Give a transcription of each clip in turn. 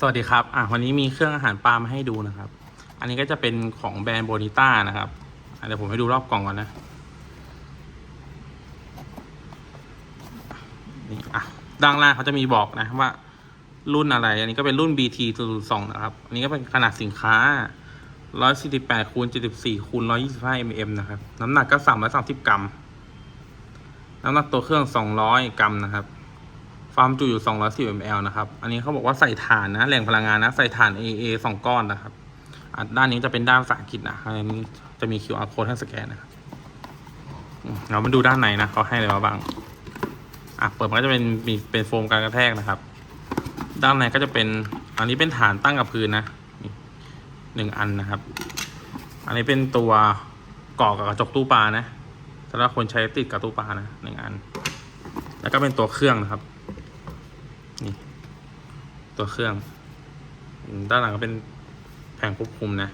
สวัสดีครับ อะวันนี้มีเครื่องอาหารปลามาให้ดูนะครับ อันนี้ก็จะเป็นของแบรนด์โบนิต้านะครับเดี๋ยวผมให้ดูรอบกล่องก่อนนะ นี่อะด้านล่างเขาจะมีบอกนะว่ารุ่นอะไร อันนี้ก็เป็นรุ่น BT 0 2นะครับ อันนี้ก็เป็นขนาดสินค้า 148คูณ74คูณ125 mm นะครับ น้ำหนักก็330กรัม น้ำหนักตัวเครื่อง 200 กรัมนะครับ ความจุอยู่ 210 ml นะครับ อันนี้เขาบอกว่าใส่ถ่านนะ แหล่งพลังงานนะ ใส่ถ่าน AA สองก้อนนะครับ ด้านนี้จะเป็นด้านภาษาอังกฤษนะอันนี้จะมี QR code ให้สแกนนะครับ เรามาดูด้านในนะเขาให้อะไรมาบ้าง อะ เปิดมันก็จะเป็นมีเป็นโฟมการกระแทกนะครับ ด้านในก็จะเป็น อันนี้เป็นฐานตั้งกับพื้นนะหนึ่งอันนะครับ อันนี้เป็นตัวเกาะกับกระจกตู้ปลานะสำหรับคนใช้ติดกับตู้ปลานะหนึ่งอัน แล้วก็เป็นตัวเครื่องนะครับ ตัวเครื่อง ด้านหลังก็เป็นแผงควบคุมนะ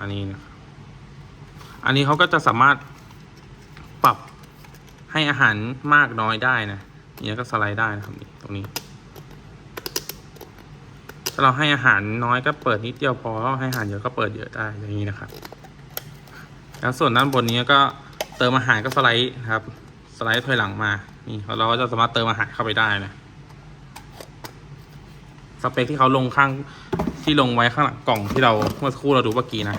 อันนี้นะอันนี้เขาก็จะสามารถปรับให้อาหารมากน้อยได้นะนี่ก็สไลด์ได้นะครับนี่ตรงนี้ ถ้าเราให้อาหารน้อยก็เปิดนิดเดียวพอให้อาหารเยอะก็เปิดเยอะได้อย่างนี้นะครับ แล้วส่วนด้านบนนี้ก็เติมอาหารก็สไลด์นะครับ สไลด์ถอยหลังมา นี่เราก็จะสามารถเติมอาหารเข้าไปได้นะ เปคที่เขาลงข้างที่ลงไว้ข้างหลังกล่องที่เราเมื่อสักครู่เราดูเมื่อกี้นะ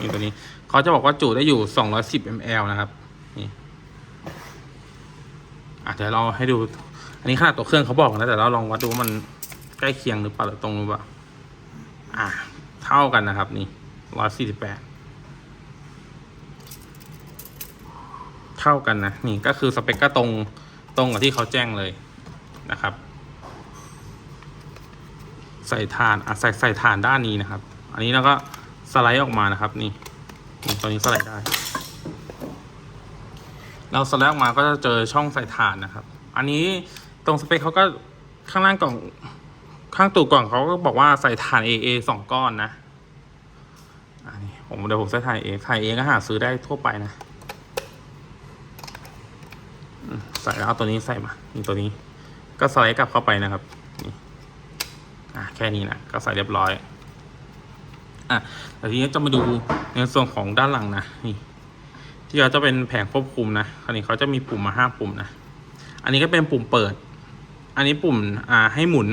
นี่ตัวนี้เขาจะบอกว่าจุได้อยู่ 210 ml นะครับนี่อะเดี๋ยวเราให้ดู อันนี้ขนาดตัวเครื่องเขาบอกนะแต่เราลองวัดดูว่ามันใกล้เคียงหรือเปล่าหรือตรงหรือเปล่าอะเท่ากันนะครับ นี่148เท่ากันนะนี่ก็คือสเปคก็ตรงตรงกับที่เขาแจ้งเลยนะครับ ใส่ฐานอะใส่ใส่ฐานด้านนี้นะครับ อันนี้เราก็สไลด์ออกมานะครับ นี่ตัวนี้สไลด์ได้ เราสไลด์ออกมาก็จะเจอช่องใส่ฐานนะครับ อันนี้ตรงสเปคเขาก็ข้างล่างกล่องข้างตูดกล่องเขาก็บอกว่าใส่ฐาน AA สองก้อนนะอันนี้ผมเดี๋ยวผมใส่ถ่ายเองถ่ายเองก็หาซื้อได้ทั่วไปนะใส่แล้วเอาตัวนี้ใส่มานี่ตัวนี้ ก็สไลด์กลับเข้าไปนะครับ ค่นี้นะก็ใส่เรียบร้อยอะแต่ทีนี้จะมาดูในส่วนของด้านหลังนะนี่ที่เขาจะเป็นแผงควบคุมนะคราวนี้เขาจะมีปุ่มมาห้าปุ่มนะอันนี้ก็เป็นปุ่มเปิด อันนี้ปุ่มอ่าให้หมุน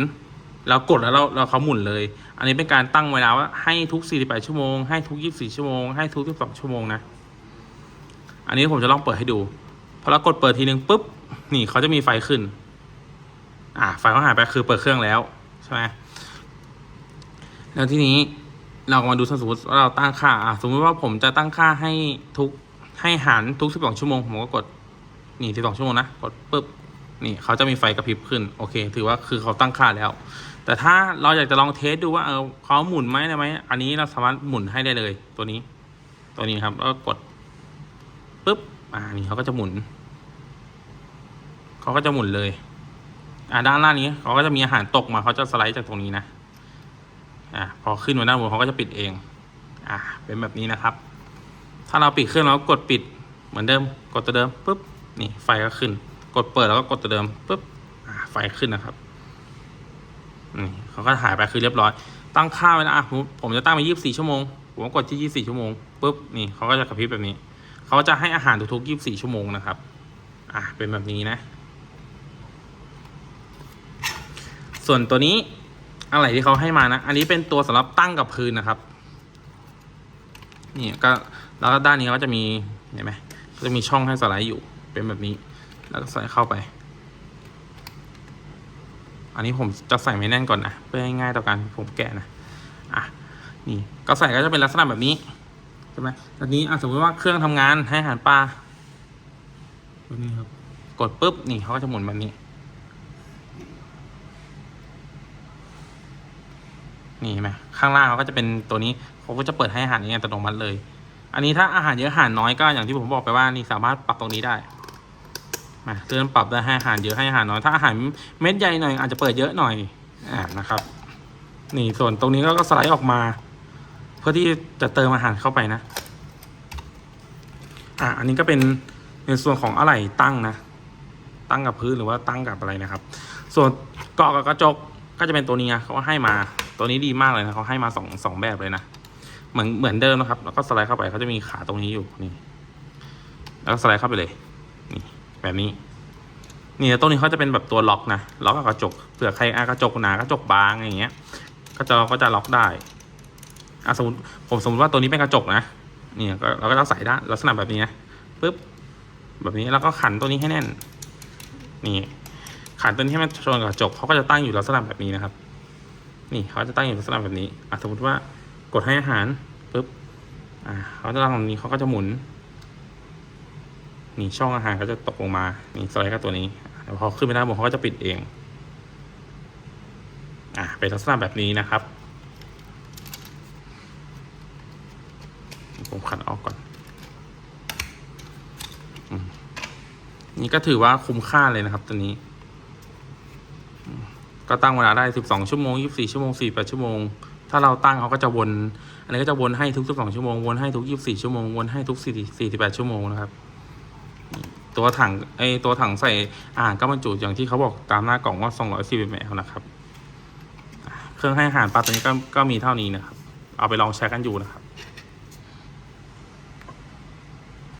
แล้วกดแล้วเราเราเขาหมุนเลย อันนี้เป็นการตั้งเวลาว่าให้ทุก 48 ชั่วโมง ให้ทุก 24 ชั่วโมง ให้ทุก 12 ชั่วโมงนะ อันนี้ผมจะลองเปิดให้ดู พอเรากดเปิดทีนึงปุ๊บ นี่เขาจะมีไฟขึ้น อ่า ไฟเขาหายไปคือเปิดเครื่องแล้วใช่ไหม แล้วทีนี้เรามาดูสมมติว่าเราตั้งค่าสมมติว่าผมจะตั้งค่าให้ทุกให้หารทุก 12 ชั่วโมง ผมก็กดนี่ 12 ชั่วโมงนะ กดปุ๊บนี่เขาจะมีไฟกระพริบขึ้น โอเค ถือว่าคือเขาตั้งค่าแล้ว แต่ถ้าเราอยากจะลองเทสดูว่าเออเขาหมุนไหมได้ไหมอันนี้เราสามารถหมุนให้ได้เลย ตัวนี้ ตัวนี้ครับแล้วก็กดปุ๊บอ่านี่เขาก็จะหมุนเขาก็จะหมุนเลย อ่าด้านล่างนี้เขาก็จะมีอาหารตกมาเขาจะสไลด์จากตรงนี้นะ อ่าพอขึ้นมาด้านบนเขาก็จะปิดเอง อ่าเป็นแบบนี้นะครับ ถ้าเราปิดเครื่องแล้วกดปิดเหมือนเดิม กดตัวเดิมปุ๊บนี่ไฟก็ขึ้น กดเปิดแล้วก็กดตัวเดิมปุ๊บอ่าไฟขึ้นนะครับนี่เขาก็หายไปคือเรียบร้อย ตั้งค่าไว้นะอะผมผมจะตั้งไปยี่สิบสี่ชั่วโมงผมก็กดที่ยี่สิบสี่ชั่วโมงปุ๊บนี่เขาก็จะกระพริบแบบนี้เขาจะให้อาหารทุกๆยี่สิบสี่ชั่วโมงนะครับอะเป็นแบบนี้นะ ส่วนตัวนี้ อะไรที่เขาให้มานะ อันนี้เป็นตัวสำหรับตั้งกับพื้นนะครับ นี่ก็แล้วก็ด้านนี้ก็จะมีเห็นไหมก็จะมีช่องให้สไลด์อยู่ เป็นแบบนี้ แล้วก็ใส่เข้าไป อันนี้ผมจะใส่ไม่แน่นก่อนนะเพื่อให้ง่ายต่อการผมแกะนะอะนี่ก็ใส่ก็จะเป็นลักษณะแบบนี้ใช่ไหมตอนนี้อะสมมติว่าเครื่องทำงานให้อาหารปลาแบบนี้ครับ กดปุ๊บนี่เขาก็จะหมุนแบบนี้ นี่เห็นไหมข้างล่างเขาก็จะเป็นตัวนี้เขาก็จะเปิดให้อาหารอย่างเงี้ยอัตโนมัติเลย อันนี้ถ้าอาหารเยอะอาหารน้อยก็อย่างที่ผมบอกไปว่านี่สามารถปรับตรงนี้ได้มาเลื่อนปรับได้ให้อาหารเยอะให้อาหารน้อยถ้าอาหารเม็ดใหญ่หน่อยอาจจะเปิดเยอะหน่อยอ่านะครับ นี่ส่วนตรงนี้ก็สไลด์ออกมา เพื่อที่จะเติมอาหารเข้าไปนะอ่าอันนี้ก็เป็นในส่วนของอะไหล่ตั้งนะ ตั้งกับพื้นหรือว่าตั้งกับอะไรนะครับ ส่วนเกาะกับกระจกก็จะเป็นตัวนี้เขาให้มา ตัวนี้ดีมากเลยนะเขาให้มาสองสองแบบเลยนะเหมือนเหมือนเดิมนะครับ แล้วก็สไลด์เข้าไปเขาจะมีขาตรงนี้อยู่นี่ แล้วก็สไลด์เข้าไปเลย นี่ แบบนี้ นี่แล้วตรงนี้เขาจะเป็นแบบตัวล็อกนะล็อกกับกระจกเผื่อใครอากระจกหนากระจกบางอย่างเงี้ย ก็จะก็จะล็อกได้อะสมมติผมสมมติว่าตัวนี้เป็นกระจกนะนี่ก็เราก็จะใส่ได้ลักษณะแบบนี้นะปึ๊บแบบนี้แล้วก็ขันตัวนี้ให้แน่น นี่ขันตัวนี้ให้มันชนกับกระจกเขาก็จะตั้งอยู่ลักษณะแบบนี้นะครับ นี่เขาจะตั้งอยู่ลักษณะแบบนี้อะสมมติว่ากดให้อาหารปึ๊บอ่าเขาจะตั้งตรงนี้เขาก็จะหมุน นี่ช่องอาหารก็จะตกลงมา นี่สไลด์กับตัวนี้พอขึ้นไปด้าบนเขาก็จะปิดเอง อะเป็นลักษณะแบบนี้นะครับ ผมขัดออกก่อนอนี่ก็ถือว่าคุ้มค่าเลยนะครับตัวนี้ ก็ตั้งเวลาได้ 12 ชั่วโมง 24 ชั่วโมง 48 ชั่วโมง ถ้าเราตั้งเขาก็จะวน อันนี้ก็จะวนให้ทุก 12 ชั่วโมง วนให้ทุก 24 ชั่วโมง วนให้ทุก 4-8 ชั่วโมงนะครับ ตัวถังไอตัวถังใส่อาหารก็บรรจุอย่างที่เขาบอกตามหน้ากล่องว่า 240 ml นะครับ เครื่องให้อาหารปลาตัวนี้ก็ก็มีเท่านี้นะครับ เอาไปลองใช้กันอยู่นะครับ